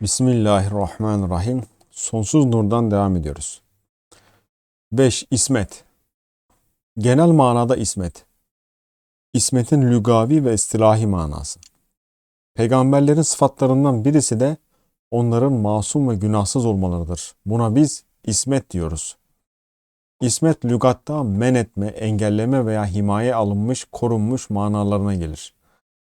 Bismillahirrahmanirrahim. Sonsuz nurdan devam ediyoruz. 5. İsmet. Genel manada ismet. İsmetin lügavi ve istilahi manası. Peygamberlerin sıfatlarından birisi de onların masum ve günahsız olmalarıdır. Buna biz ismet diyoruz. İsmet lügatta men etme, engelleme veya himaye alınmış, korunmuş manalarına gelir.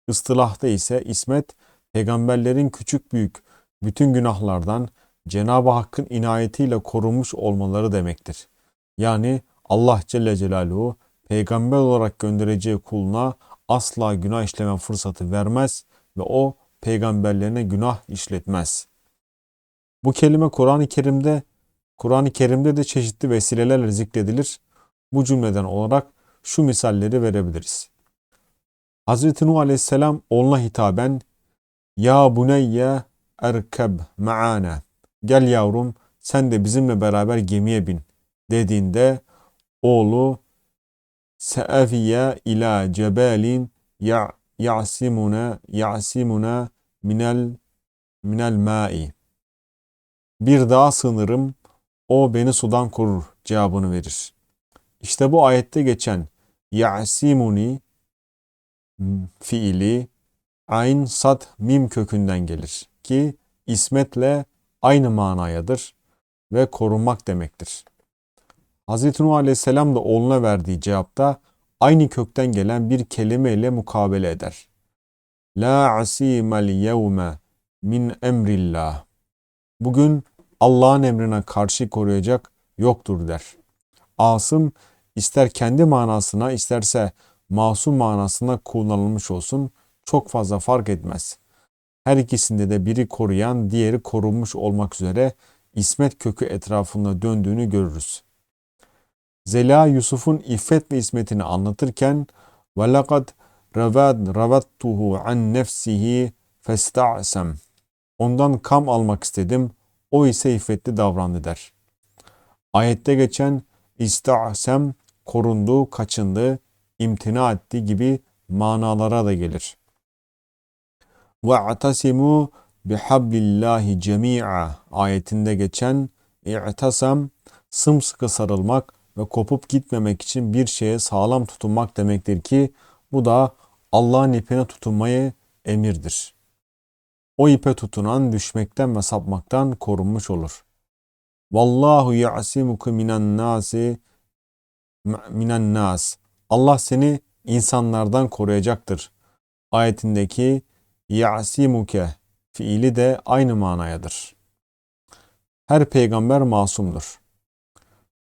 Istılahta ise ismet, peygamberlerin küçük büyük bütün günahlardan Cenab-ı Hakk'ın inayetiyle korunmuş olmaları demektir. Yani Allah Celle Celaluhu peygamber olarak göndereceği kuluna asla günah işleme fırsatı vermez ve o peygamberlerine günah işletmez. Bu kelime Kur'an-ı Kerim'de Kur'an-ı Kerim'de de çeşitli vesilelerle zikredilir. Bu cümleden olarak şu misalleri verebiliriz. Hz. Nuh Aleyhisselam oğluna hitaben Ya buneyye erkeb ma'ana. Gel yavrum sen de bizimle beraber gemiye bin dediğinde oğlu se'efiye ila cebelin ya ya'simuna ya'simuna minel minel ma'i. Bir daha sığınırım o beni sudan korur cevabını verir. İşte bu ayette geçen ya'simuni fiili ayn sat mim kökünden gelir ki ismetle aynı manayadır ve korunmak demektir. Hz. Nuh Aleyhisselam da oğluna verdiği cevapta aynı kökten gelen bir kelime ile mukabele eder. La asimel yevme min emrillah. Bugün Allah'ın emrine karşı koruyacak yoktur der. Asım ister kendi manasına isterse masum manasına kullanılmış olsun çok fazla fark etmez. Her ikisinde de biri koruyan, diğeri korunmuş olmak üzere İsmet kökü etrafında döndüğünü görürüz. Zela Yusuf'un iffet ve ismetini anlatırken وَلَقَدْ رَوَدْ رَوَدْتُهُ عَنْ نَفْسِهِ فَاسْتَعْسَمْ Ondan kam almak istedim, o ise iffetli davrandı der. Ayette geçen ista'sem korundu, kaçındı, imtina etti gibi manalara da gelir. ve atasimu bihablillahi cemi'a ayetinde geçen i'tasam sımsıkı sarılmak ve kopup gitmemek için bir şeye sağlam tutunmak demektir ki bu da Allah'ın ipine tutunmayı emirdir. O ipe tutunan düşmekten ve sapmaktan korunmuş olur. Vallahu ya'simuku minen nasi minen nas. Allah seni insanlardan koruyacaktır. Ayetindeki ya'simuke fiili de aynı manayadır. Her peygamber masumdur.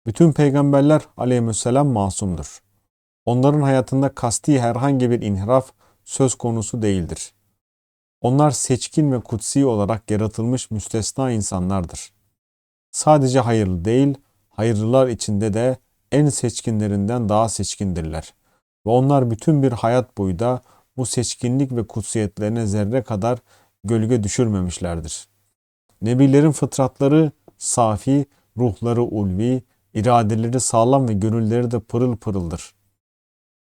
Bütün peygamberler aleyhisselam masumdur. Onların hayatında kasti herhangi bir inhiraf söz konusu değildir. Onlar seçkin ve kutsi olarak yaratılmış müstesna insanlardır. Sadece hayırlı değil, hayırlılar içinde de en seçkinlerinden daha seçkindirler. Ve onlar bütün bir hayat boyu da bu seçkinlik ve kutsiyetlerine zerre kadar gölge düşürmemişlerdir. Nebilerin fıtratları safi, ruhları ulvi, iradeleri sağlam ve gönülleri de pırıl pırıldır.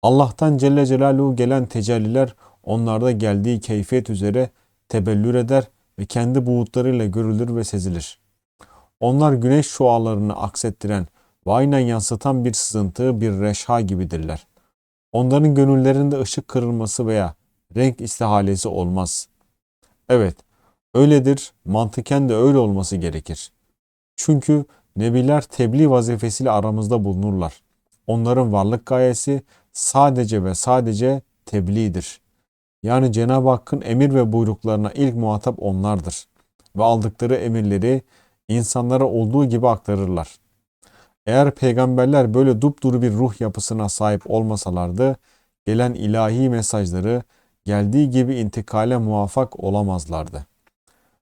Allah'tan Celle Celaluhu gelen tecelliler onlarda geldiği keyfiyet üzere tebellür eder ve kendi buğutlarıyla görülür ve sezilir. Onlar güneş şualarını aksettiren ve aynen yansıtan bir sızıntı, bir reşha gibidirler. Onların gönüllerinde ışık kırılması veya renk istihalesi olmaz. Evet, öyledir, mantıken de öyle olması gerekir. Çünkü nebiler tebliğ vazifesiyle aramızda bulunurlar. Onların varlık gayesi sadece ve sadece tebliğdir. Yani Cenab-ı Hakk'ın emir ve buyruklarına ilk muhatap onlardır. Ve aldıkları emirleri insanlara olduğu gibi aktarırlar. Eğer peygamberler böyle dupduru bir ruh yapısına sahip olmasalardı, gelen ilahi mesajları geldiği gibi intikale muvaffak olamazlardı.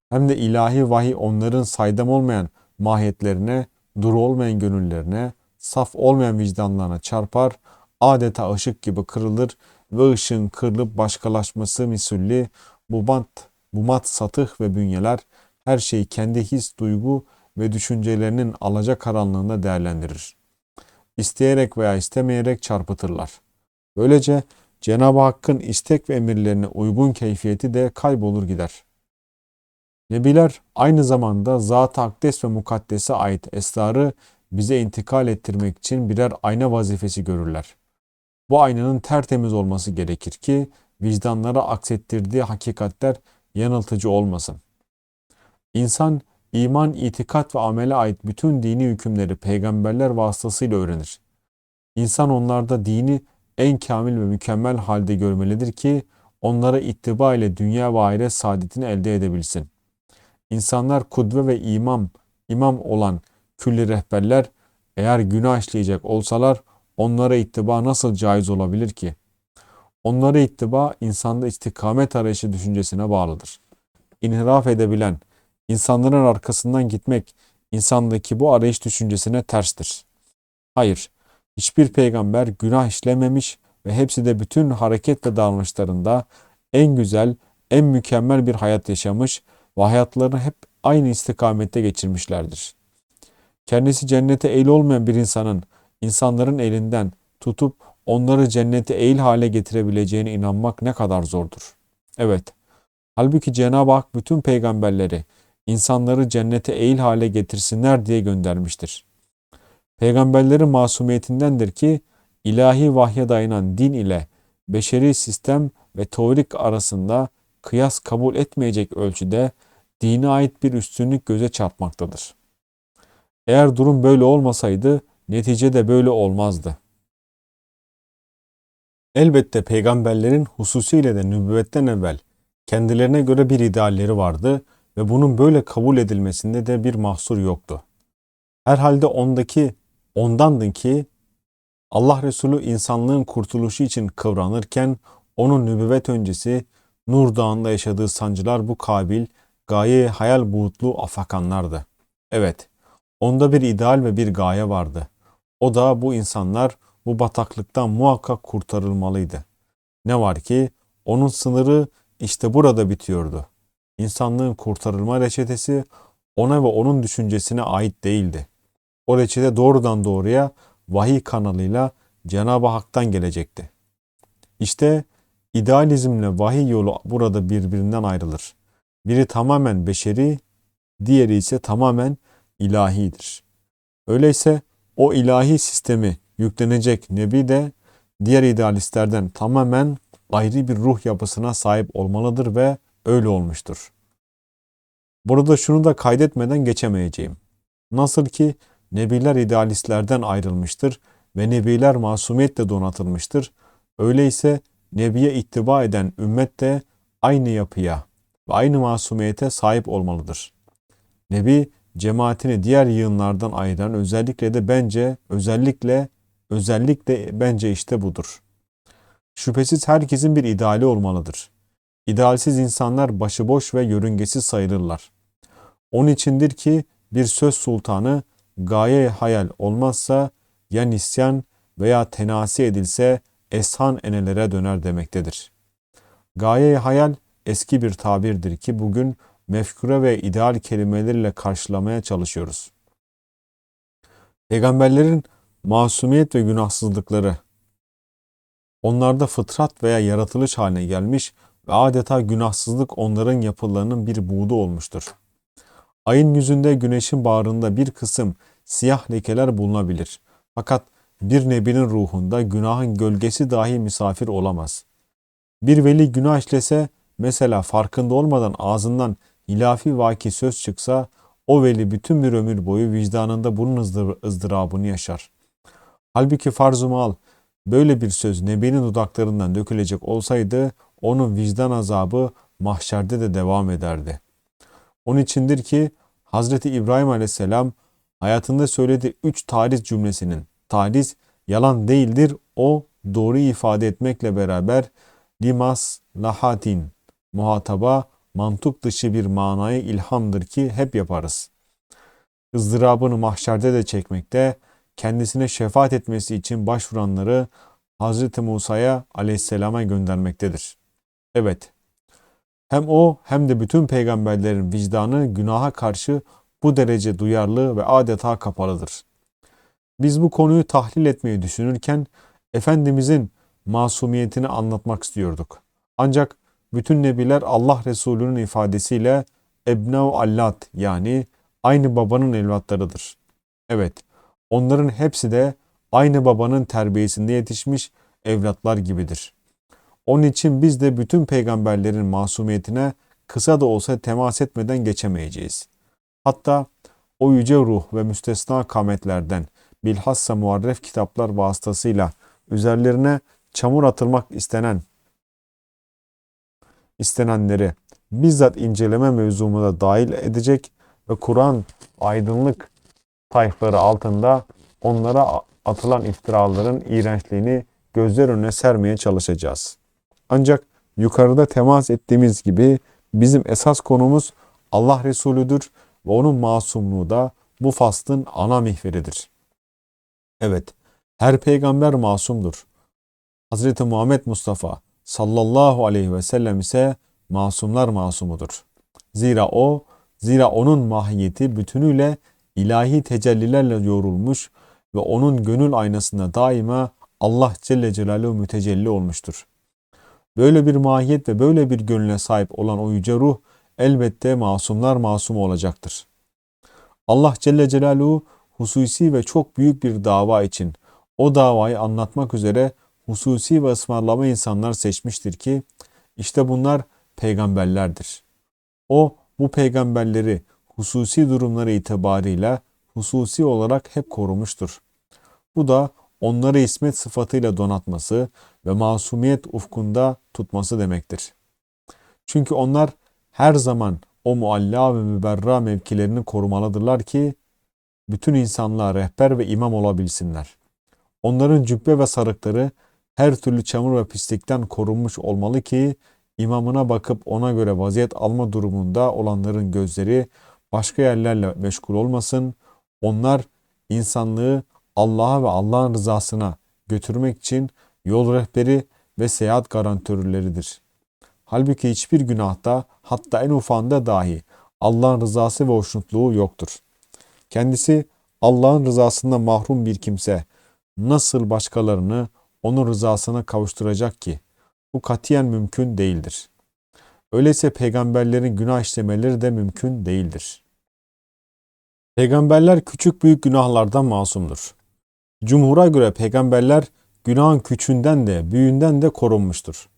Hem de ilahi vahiy onların saydam olmayan mahiyetlerine, duru olmayan gönüllerine, saf olmayan vicdanlarına çarpar, adeta ışık gibi kırılır ve ışığın kırılıp başkalaşması misulli bu mat, bu mat satıh ve bünyeler her şeyi kendi his, duygu ve düşüncelerinin alaca karanlığında değerlendirir. İsteyerek veya istemeyerek çarpıtırlar. Böylece Cenab-ı Hakk'ın istek ve emirlerine uygun keyfiyeti de kaybolur gider. Nebiler aynı zamanda Zat-ı Akdes ve Mukaddes'e ait esrarı bize intikal ettirmek için birer ayna vazifesi görürler. Bu aynanın tertemiz olması gerekir ki vicdanlara aksettirdiği hakikatler yanıltıcı olmasın. İnsan iman, itikat ve amele ait bütün dini hükümleri peygamberler vasıtasıyla öğrenir. İnsan onlarda dini en kamil ve mükemmel halde görmelidir ki onlara ittiba ile dünya ve ahiret saadetini elde edebilsin. İnsanlar kudve ve imam, imam olan külli rehberler eğer günah işleyecek olsalar onlara ittiba nasıl caiz olabilir ki? Onlara ittiba insanda istikamet arayışı düşüncesine bağlıdır. İnhiraf edebilen, insanların arkasından gitmek insandaki bu arayış düşüncesine terstir. Hayır, hiçbir peygamber günah işlememiş ve hepsi de bütün hareket ve davranışlarında en güzel, en mükemmel bir hayat yaşamış ve hayatlarını hep aynı istikamette geçirmişlerdir. Kendisi cennete eğil olmayan bir insanın insanların elinden tutup onları cennete eğil hale getirebileceğine inanmak ne kadar zordur. Evet, halbuki Cenab-ı Hak bütün peygamberleri insanları cennete eğil hale getirsinler diye göndermiştir. Peygamberlerin masumiyetindendir ki ilahi vahye dayanan din ile beşeri sistem ve teorik arasında kıyas kabul etmeyecek ölçüde dine ait bir üstünlük göze çarpmaktadır. Eğer durum böyle olmasaydı netice de böyle olmazdı. Elbette peygamberlerin hususiyle de nübüvvetten evvel kendilerine göre bir idealleri vardı ve bunun böyle kabul edilmesinde de bir mahsur yoktu. Herhalde ondaki ondandı ki Allah Resulü insanlığın kurtuluşu için kıvranırken onun nübüvvet öncesi Nur Dağı'nda yaşadığı sancılar bu kabil, gaye hayal buğutlu afakanlardı. Evet, onda bir ideal ve bir gaye vardı. O da bu insanlar bu bataklıktan muhakkak kurtarılmalıydı. Ne var ki onun sınırı işte burada bitiyordu. İnsanlığın kurtarılma reçetesi ona ve onun düşüncesine ait değildi. O reçete doğrudan doğruya vahiy kanalıyla Cenab-ı Hak'tan gelecekti. İşte idealizmle vahiy yolu burada birbirinden ayrılır. Biri tamamen beşeri, diğeri ise tamamen ilahidir. Öyleyse o ilahi sistemi yüklenecek Nebi de diğer idealistlerden tamamen ayrı bir ruh yapısına sahip olmalıdır ve öyle olmuştur. Burada şunu da kaydetmeden geçemeyeceğim. Nasıl ki Nebiler idealistlerden ayrılmıştır ve Nebiler masumiyetle donatılmıştır. Öyleyse Nebiye ittiba eden ümmet de aynı yapıya ve aynı masumiyete sahip olmalıdır. Nebi cemaatini diğer yığınlardan ayıran özellikle de bence özellikle özellikle bence işte budur. Şüphesiz herkesin bir ideali olmalıdır. İdealsiz insanlar başıboş ve yörüngesiz sayılırlar. Onun içindir ki bir söz sultanı gaye hayal olmazsa ya nisyan veya tenasi edilse eshan enelere döner demektedir. Gaye hayal eski bir tabirdir ki bugün mefkure ve ideal kelimeleriyle karşılamaya çalışıyoruz. Peygamberlerin masumiyet ve günahsızlıkları onlarda fıtrat veya yaratılış haline gelmiş ve adeta günahsızlık onların yapılarının bir buğdu olmuştur. Ayın yüzünde güneşin bağrında bir kısım siyah lekeler bulunabilir. Fakat bir nebinin ruhunda günahın gölgesi dahi misafir olamaz. Bir veli günah işlese, mesela farkında olmadan ağzından ilafi vaki söz çıksa, o veli bütün bir ömür boyu vicdanında bunun ızdırabını yaşar. Halbuki farz-ı mal, böyle bir söz Nebi'nin dudaklarından dökülecek olsaydı, onun vicdan azabı mahşerde de devam ederdi. Onun içindir ki Hazreti İbrahim Aleyhisselam hayatında söylediği üç tariz cümlesinin tariz yalan değildir o doğru ifade etmekle beraber limas lahatin muhataba mantık dışı bir manayı ilhamdır ki hep yaparız. ızdırabını mahşerde de çekmekte, kendisine şefaat etmesi için başvuranları Hz. Musa'ya aleyhisselama göndermektedir. Evet, hem o hem de bütün peygamberlerin vicdanı günaha karşı bu derece duyarlı ve adeta kapalıdır. Biz bu konuyu tahlil etmeyi düşünürken Efendimizin masumiyetini anlatmak istiyorduk. Ancak bütün nebiler Allah Resulü'nün ifadesiyle ebnau allat yani aynı babanın evlatlarıdır. Evet, onların hepsi de aynı babanın terbiyesinde yetişmiş evlatlar gibidir. Onun için biz de bütün peygamberlerin masumiyetine kısa da olsa temas etmeden geçemeyeceğiz. Hatta o yüce ruh ve müstesna kametlerden bilhassa muarref kitaplar vasıtasıyla üzerlerine çamur atılmak istenen istenenleri bizzat inceleme mevzumuna dahil edecek ve Kur'an aydınlık tayfları altında onlara atılan iftiraların iğrençliğini gözler önüne sermeye çalışacağız. Ancak yukarıda temas ettiğimiz gibi bizim esas konumuz Allah Resulüdür ve onun masumluğu da bu faslın ana mihveridir. Evet, her peygamber masumdur. Hz. Muhammed Mustafa sallallahu aleyhi ve sellem ise masumlar masumudur. Zira o, zira onun mahiyeti bütünüyle ilahi tecellilerle yoğrulmuş ve onun gönül aynasında daima Allah Celle Celaluhu mütecelli olmuştur. Böyle bir mahiyet ve böyle bir gönüle sahip olan o yüce ruh elbette masumlar masumu olacaktır. Allah Celle Celaluhu hususi ve çok büyük bir dava için o davayı anlatmak üzere hususi ve ısmarlama insanlar seçmiştir ki işte bunlar peygamberlerdir. O bu peygamberleri hususi durumları itibarıyla hususi olarak hep korumuştur. Bu da onları ismet sıfatıyla donatması ve masumiyet ufkunda tutması demektir. Çünkü onlar her zaman o mualla ve müberra mevkilerini korumalıdırlar ki bütün insanlığa rehber ve imam olabilsinler. Onların cübbe ve sarıkları her türlü çamur ve pislikten korunmuş olmalı ki imamına bakıp ona göre vaziyet alma durumunda olanların gözleri başka yerlerle meşgul olmasın. Onlar insanlığı Allah'a ve Allah'ın rızasına götürmek için yol rehberi ve seyahat garantörleridir. Halbuki hiçbir günahta hatta en ufağında dahi Allah'ın rızası ve hoşnutluğu yoktur. Kendisi Allah'ın rızasında mahrum bir kimse nasıl başkalarını onun rızasına kavuşturacak ki? Bu katiyen mümkün değildir. Öyleyse peygamberlerin günah işlemeleri de mümkün değildir. Peygamberler küçük büyük günahlardan masumdur. Cumhura göre peygamberler günahın küçüğünden de büyüğünden de korunmuştur.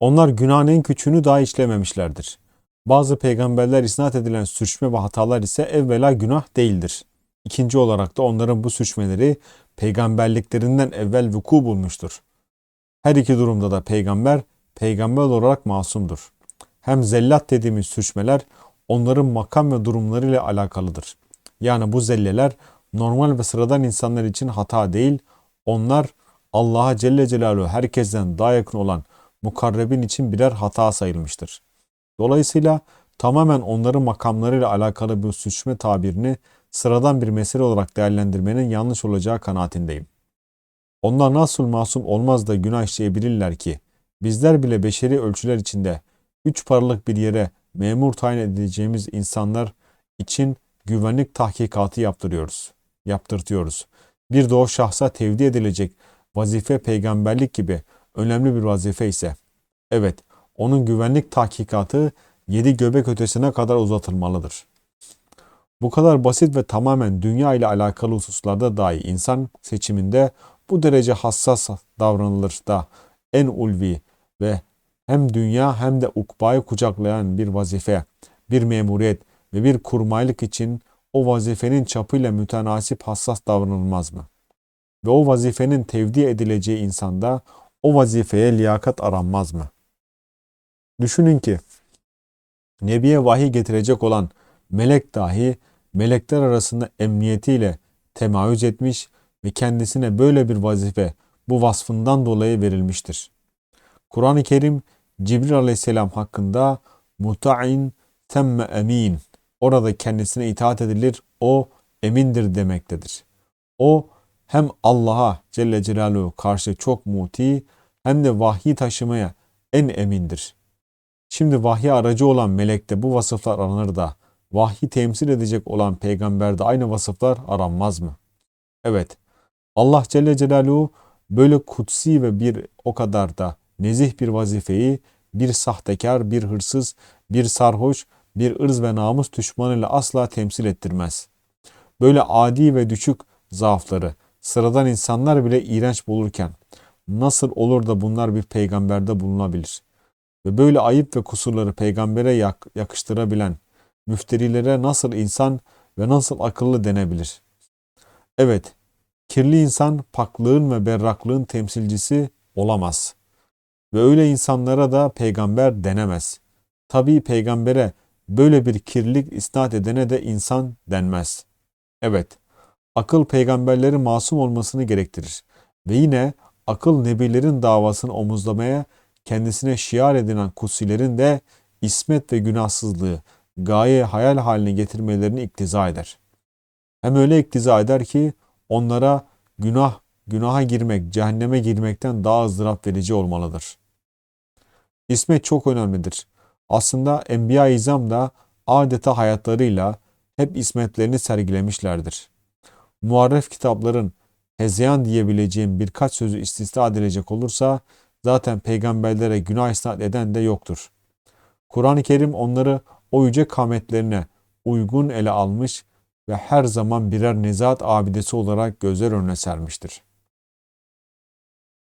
Onlar günahın en küçüğünü daha işlememişlerdir. Bazı peygamberler isnat edilen sürçme ve hatalar ise evvela günah değildir. İkinci olarak da onların bu sürçmeleri peygamberliklerinden evvel vuku bulmuştur. Her iki durumda da peygamber, peygamber olarak masumdur. Hem zellat dediğimiz sürçmeler onların makam ve durumlarıyla alakalıdır. Yani bu zelleler normal ve sıradan insanlar için hata değil, onlar Allah'a Celle Celaluhu herkesten daha yakın olan mukarrebin için birer hata sayılmıştır. Dolayısıyla tamamen onların makamlarıyla alakalı bu suçme tabirini sıradan bir mesele olarak değerlendirmenin yanlış olacağı kanaatindeyim. Onlar nasıl masum olmaz da günah işleyebilirler ki bizler bile beşeri ölçüler içinde üç paralık bir yere memur tayin edeceğimiz insanlar için güvenlik tahkikatı yaptırıyoruz, yaptırtıyoruz. Bir de o şahsa tevdi edilecek vazife peygamberlik gibi önemli bir vazife ise, evet onun güvenlik tahkikatı yedi göbek ötesine kadar uzatılmalıdır. Bu kadar basit ve tamamen dünya ile alakalı hususlarda dahi insan seçiminde bu derece hassas davranılır da en ulvi ve hem dünya hem de ukbayı kucaklayan bir vazife, bir memuriyet ve bir kurmaylık için o vazifenin çapıyla mütenasip hassas davranılmaz mı? Ve o vazifenin tevdi edileceği insanda o vazifeye liyakat aranmaz mı? Düşünün ki Nebiye vahiy getirecek olan melek dahi melekler arasında emniyetiyle temayüz etmiş ve kendisine böyle bir vazife bu vasfından dolayı verilmiştir. Kur'an-ı Kerim Cibril aleyhisselam hakkında muta'in temme emin orada kendisine itaat edilir o emindir demektedir. O hem Allah'a Celle Celaluhu karşı çok muti hem de vahyi taşımaya en emindir. Şimdi vahyi aracı olan melekte bu vasıflar aranır da vahyi temsil edecek olan peygamberde aynı vasıflar aranmaz mı? Evet, Allah Celle Celaluhu böyle kutsi ve bir o kadar da nezih bir vazifeyi bir sahtekar, bir hırsız, bir sarhoş, bir ırz ve namus düşmanıyla asla temsil ettirmez. Böyle adi ve düşük zaafları sıradan insanlar bile iğrenç bulurken nasıl olur da bunlar bir peygamberde bulunabilir? Ve böyle ayıp ve kusurları peygambere yak yakıştırabilen müfterilere nasıl insan ve nasıl akıllı denebilir? Evet, kirli insan paklığın ve berraklığın temsilcisi olamaz. Ve öyle insanlara da peygamber denemez. Tabii peygambere böyle bir kirlilik isnat edene de insan denmez. Evet, akıl peygamberlerin masum olmasını gerektirir. Ve yine akıl nebilerin davasını omuzlamaya kendisine şiar edinen kutsilerin de ismet ve günahsızlığı gaye hayal haline getirmelerini iktiza eder. Hem öyle iktiza eder ki onlara günah, günaha girmek, cehenneme girmekten daha ızdırap verici olmalıdır. İsmet çok önemlidir. Aslında Enbiya-i İzam da adeta hayatlarıyla hep ismetlerini sergilemişlerdir. Muharref kitapların hezeyan diyebileceğim birkaç sözü istisna edilecek olursa zaten peygamberlere günah isnat eden de yoktur. Kur'an-ı Kerim onları o yüce kametlerine uygun ele almış ve her zaman birer nezahat abidesi olarak gözler önüne sermiştir.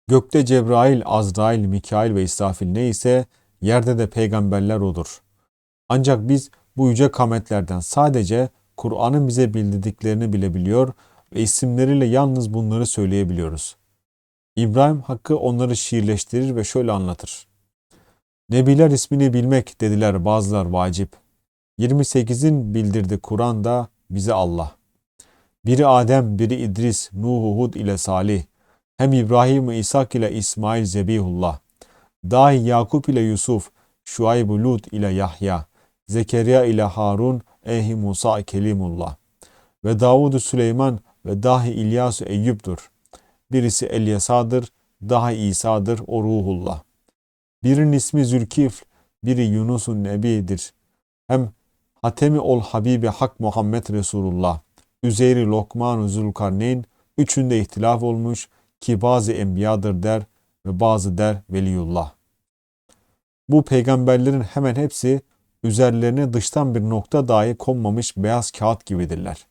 Gökte Cebrail, Azrail, Mikail ve İsrafil neyse yerde de peygamberler odur. Ancak biz bu yüce kametlerden sadece Kur'an'ın bize bildirdiklerini bilebiliyor ve isimleriyle yalnız bunları söyleyebiliyoruz. İbrahim Hakkı onları şiirleştirir ve şöyle anlatır. Nebiler ismini bilmek dediler bazılar vacip. 28'in bildirdi Kur'an'da bize Allah. Biri Adem, biri İdris, Nuh, Hud ile Salih. Hem İbrahim, İshak ile İsmail, Zebihullah. Dahi Yakup ile Yusuf, Şuayb, Lut ile Yahya. Zekeriya ile Harun, Ehi Musa, Kelimullah. Ve Davud Süleyman ve dahi İlyas Eyyub'dur. Birisi Elyasa'dır, daha İsa'dır, o ruhullah. Birinin ismi Zülkifl, biri Yunus'un Nebi'dir. Hem Hatemi ol Habibi Hak Muhammed Resulullah. Üzeyri Lokman Zülkarneyn üçünde ihtilaf olmuş ki bazı enbiyadır der ve bazı der veliyullah. Bu peygamberlerin hemen hepsi üzerlerine dıştan bir nokta dahi konmamış beyaz kağıt gibidirler.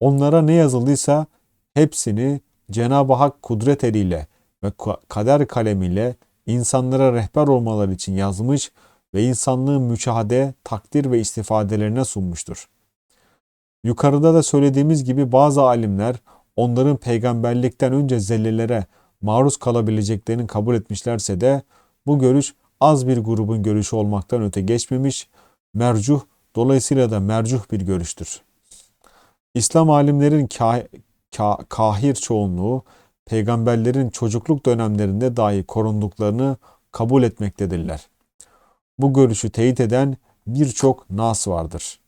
Onlara ne yazıldıysa hepsini Cenab-ı Hak kudret eliyle ve kader kalemiyle insanlara rehber olmaları için yazmış ve insanlığın müşahede, takdir ve istifadelerine sunmuştur. Yukarıda da söylediğimiz gibi bazı alimler onların peygamberlikten önce zellelere maruz kalabileceklerini kabul etmişlerse de bu görüş az bir grubun görüşü olmaktan öte geçmemiş, mercuh dolayısıyla da mercuh bir görüştür. İslam alimlerin kah kah kahir çoğunluğu peygamberlerin çocukluk dönemlerinde dahi korunduklarını kabul etmektedirler. Bu görüşü teyit eden birçok nas vardır.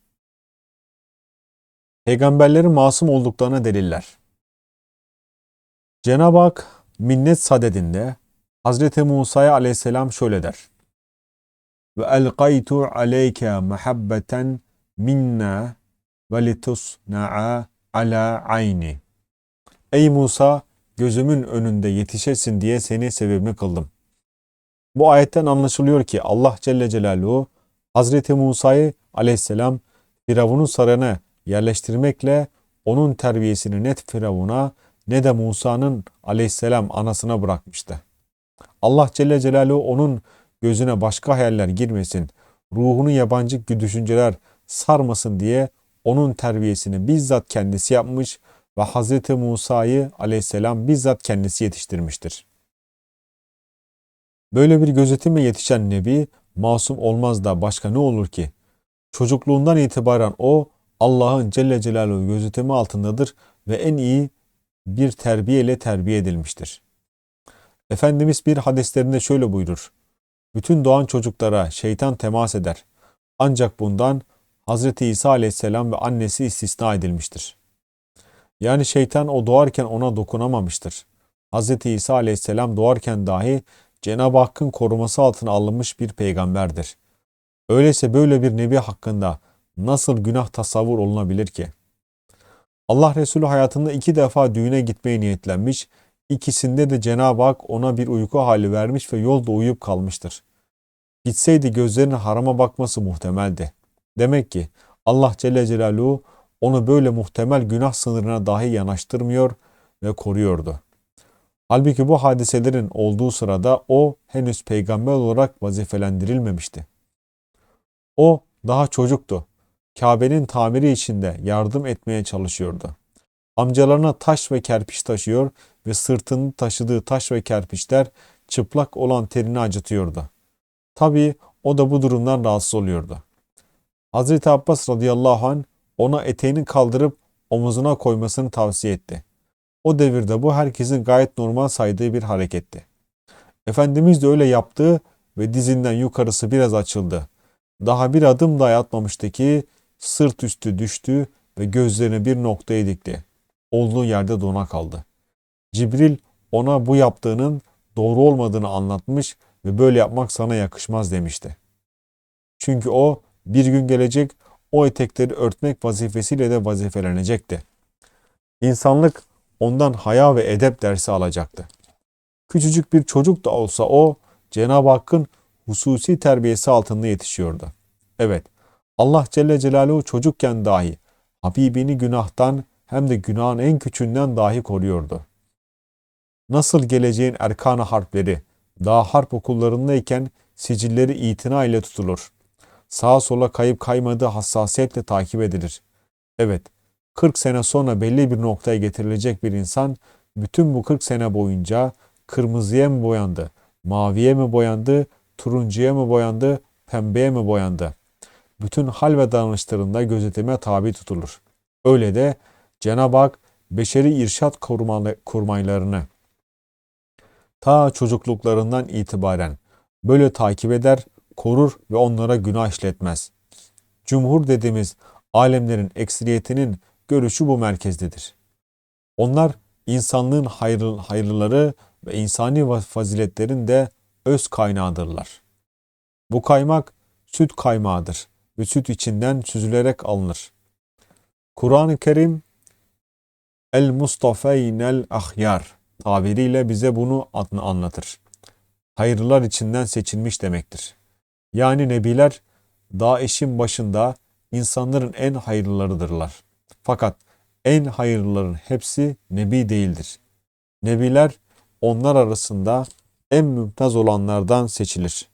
Peygamberlerin masum olduklarına deliller. Cenab-ı Hak minnet sadedinde Hazreti Musa'ya aleyhisselam şöyle der. Ve elqaytu aleyke muhabbeten minna ve litusna'a ala ayni. Ey Musa gözümün önünde yetişesin diye seni sevimli kıldım. Bu ayetten anlaşılıyor ki Allah Celle Celaluhu Hazreti Musa'yı aleyhisselam Firavun'un sarayına yerleştirmekle onun terbiyesini net Firavun'a ne de Musa'nın aleyhisselam anasına bırakmıştı. Allah Celle Celaluhu onun gözüne başka hayaller girmesin, ruhunu yabancı düşünceler sarmasın diye onun terbiyesini bizzat kendisi yapmış ve Hz. Musa'yı aleyhisselam bizzat kendisi yetiştirmiştir. Böyle bir gözetimle yetişen Nebi masum olmaz da başka ne olur ki? Çocukluğundan itibaren o Allah'ın Celle Celaluhu gözetimi altındadır ve en iyi bir terbiye ile terbiye edilmiştir. Efendimiz bir hadislerinde şöyle buyurur. Bütün doğan çocuklara şeytan temas eder. Ancak bundan Hz. İsa aleyhisselam ve annesi istisna edilmiştir. Yani şeytan o doğarken ona dokunamamıştır. Hz. İsa aleyhisselam doğarken dahi Cenab-ı Hakk'ın koruması altına alınmış bir peygamberdir. Öyleyse böyle bir nebi hakkında nasıl günah tasavvur olunabilir ki? Allah Resulü hayatında iki defa düğüne gitmeye niyetlenmiş, ikisinde de Cenab-ı Hak ona bir uyku hali vermiş ve yolda uyuyup kalmıştır. Gitseydi gözlerinin harama bakması muhtemeldi. Demek ki Allah Celle Celaluhu onu böyle muhtemel günah sınırına dahi yanaştırmıyor ve koruyordu. Halbuki bu hadiselerin olduğu sırada o henüz peygamber olarak vazifelendirilmemişti. O daha çocuktu. Kabe'nin tamiri içinde yardım etmeye çalışıyordu. Amcalarına taş ve kerpiç taşıyor ve sırtını taşıdığı taş ve kerpiçler çıplak olan terini acıtıyordu. Tabii o da bu durumdan rahatsız oluyordu. Hazreti Abbas radıyallahu an ona eteğini kaldırıp omuzuna koymasını tavsiye etti. O devirde bu herkesin gayet normal saydığı bir hareketti. Efendimiz de öyle yaptı ve dizinden yukarısı biraz açıldı. Daha bir adım dahi atmamıştı ki sırt üstü düştü ve gözlerini bir noktaya dikti. Olduğu yerde dona kaldı. Cibril ona bu yaptığının doğru olmadığını anlatmış ve böyle yapmak sana yakışmaz demişti. Çünkü o bir gün gelecek o etekleri örtmek vazifesiyle de vazifelenecekti. İnsanlık ondan haya ve edep dersi alacaktı. Küçücük bir çocuk da olsa o Cenab-ı Hakk'ın hususi terbiyesi altında yetişiyordu. Evet, Allah Celle Celaluhu çocukken dahi Habibini günahtan hem de günahın en küçüğünden dahi koruyordu. Nasıl geleceğin erkan harpleri daha harp okullarındayken sicilleri itina ile tutulur. Sağa sola kayıp kaymadığı hassasiyetle takip edilir. Evet, 40 sene sonra belli bir noktaya getirilecek bir insan bütün bu 40 sene boyunca kırmızıya mı boyandı, maviye mi boyandı, turuncuya mı boyandı, pembeye mi boyandı? Bütün hal ve davranışlarında gözetime tabi tutulur. Öyle de Cenab-ı Hak beşeri irşat kurmaylarını ta çocukluklarından itibaren böyle takip eder, korur ve onlara günah işletmez. Cumhur dediğimiz alemlerin ekseriyetinin görüşü bu merkezdedir. Onlar insanlığın hayırlı, hayırlıları ve insani faziletlerin de öz kaynağıdırlar. Bu kaymak süt kaymağıdır ve süt içinden süzülerek alınır. Kur'an-ı Kerim El Mustafeynel Ahyar tabiriyle bize bunu anlatır. Hayırlılar içinden seçilmiş demektir. Yani nebiler işin başında insanların en hayırlılarıdırlar. Fakat en hayırlıların hepsi nebi değildir. Nebiler onlar arasında en mümtaz olanlardan seçilir.